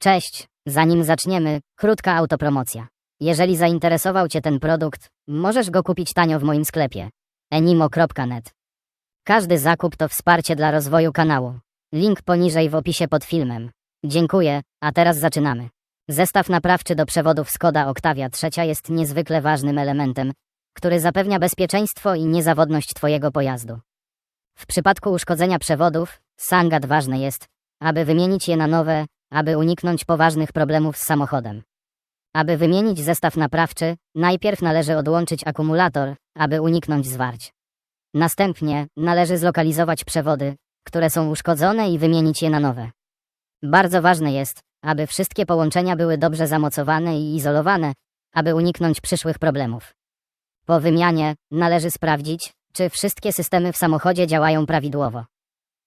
Cześć, zanim zaczniemy, krótka autopromocja. Jeżeli zainteresował Cię ten produkt, możesz go kupić tanio w moim sklepie enimo.net. Każdy zakup to wsparcie dla rozwoju kanału. Link poniżej w opisie pod filmem. Dziękuję, a teraz zaczynamy. Zestaw naprawczy do przewodów Skoda Octavia trzecia jest niezwykle ważnym elementem, który zapewnia bezpieczeństwo i niezawodność Twojego pojazdu. W przypadku uszkodzenia przewodów, Sangat ważne jest, aby wymienić je na nowe, aby uniknąć poważnych problemów z samochodem. Aby wymienić zestaw naprawczy, najpierw należy odłączyć akumulator, aby uniknąć zwarć. Następnie należy zlokalizować przewody, które są uszkodzone i wymienić je na nowe. Bardzo ważne jest, aby wszystkie połączenia były dobrze zamocowane i izolowane, aby uniknąć przyszłych problemów. Po wymianie należy sprawdzić, czy wszystkie systemy w samochodzie działają prawidłowo.